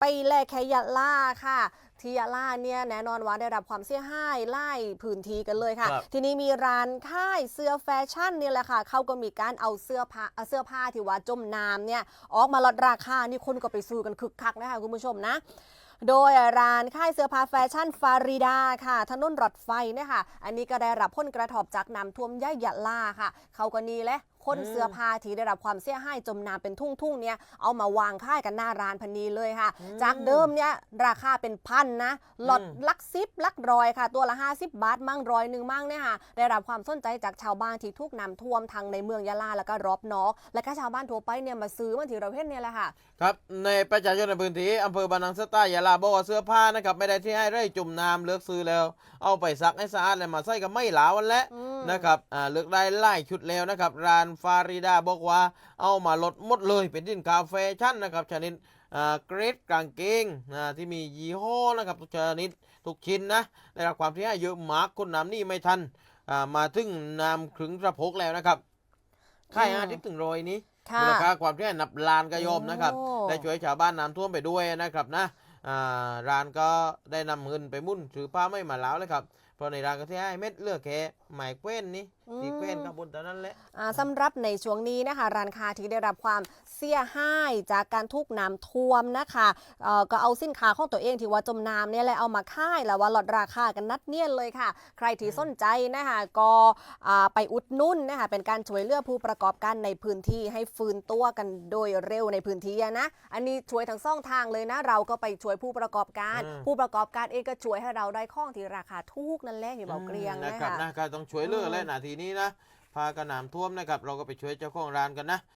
ไปแลแคยะล่าค่ะที่ยะล่าเนี่ยแน่นอนว่าได้รับความเสียหายไล่พื้นที่กันเลยค่ะครับทีนี้มีร้านค่ายเสื้อแฟชั่นเนี่ยแหละค่ะเขาก็มีการเอาเสื้อผ้าเอาเสื้อผ้าที่ว่าจมน้ำเนี่ยออกมาลดราคานี่คนก็ไปซื้อกันคึกคักนะคะคุณผู้ชมนะโดยร้านค่ายเสื้อผ้าแฟชั่นฟาริดาค่ะถนนรถไฟเนี่ยค่ะ อันนี้ก็ได้รับผลกระทบจากน้ำท่วมย่ายะล่าค่ะ เขาก็นี่แหละคนอืมเสื้อผ้าที่ได้รับความเสียหายจมน้ำเป็นทุ่งๆเนี่ยเอามาวางค่ายกันหน้าร้านพันนีเลยค่ะ จากเดิมเนี่ยราคาเป็นพันนะหลอดอืมลักซิบลักรอยค่ะ ตัวละ 50 บาทมั่งร้อยหนึ่งมั่งเนี่ยค่ะได้รับความสนใจจากชาวบ้านที่ทุกน้ำท่วมทางในเมืองยะลาแล้วก็รอบนอก และก็ชาวบ้านทั่วไปเนี่ยมาซื้อมาที่เราเห็นเนี่ยแหละค่ะครับในประชาชนในพื้นที่อำเภอบานังสตายาลาบอกว่าเสื้อผ้านะครับไม่ได้ที่ให้ไร่จุ่มน้ำเลือกซื้อแล้ว เอาไปซักให้สะอาดแล้วมาใส่กับไม่หลาวันแล้วอืม นะครับอ่าเลือกได้ไล่ชุดแล้วนะครับร้านฟาริดาบอกว่าเอามาลดหมดเลยเป็นสินค้าแฟชั่นนะครับชนิดอ่าเกรดกางเกงอ่าที่มียี่ห้อนะครับทุกชนิดทุกชิ้นนะได้รับความเสียหายเยอะมากคนน้ำนี่ไม่ทันอ่ามาถึงน้ำครึ่งกระพกแล้วนะครับค่ายอาทิตย์ถึงโรอยนี้ค่ะมูลค่าความเสียหายนับล้านก็โยมนะครับโอ้ได้ช่วยชาวบ้านน้ำท่วมไปด้วยนะครับนะอ่าร้านก็ได้นำเงินไปมุ่นถือผ้าไม่มาแล้วเลยครับ เพราะในร้านก็ที่ให้เม็ดเลือกแค่หมายเว้นนี่ที่เว้นกับบนตอนนั้นแหละอ่าสำหรับในช่วงนี้นะคะ ร้านค้าที่ได้รับความเสียหายจากการทุกน้ำท่วมนะคะเอ่อก็เอาสินค้าของตัวเองที่ว่าจมน้ำเนี่ยแหละเอามาขายแล้วว่าลดราคากันนัดเนียนเลยค่ะ ใครที่สนใจนะคะก็อ่าไปอุดหนุ่นนะคะเป็นการช่วยเหลือผู้ประกอบการในพื้นที่ให้ฟื้นตัวกันโดยเร็วในพื้นที่อะนะอันนี้ช่วยทั้งสองทางเลยนะเราก็ไปช่วยผู้ประกอบการอืมผู้ประกอบการเองก็ช่วยให้เราได้ข้องที่ราคาถูกนั่นแหละอย่าบอกเกลียงนะนะครัคะนะก็ต้องช่วยเหลืออืมและนาทีนี้นะ พากระหน่ำท่วมนะครับ เราก็ไปช่วยเจ้าของร้านกันนะ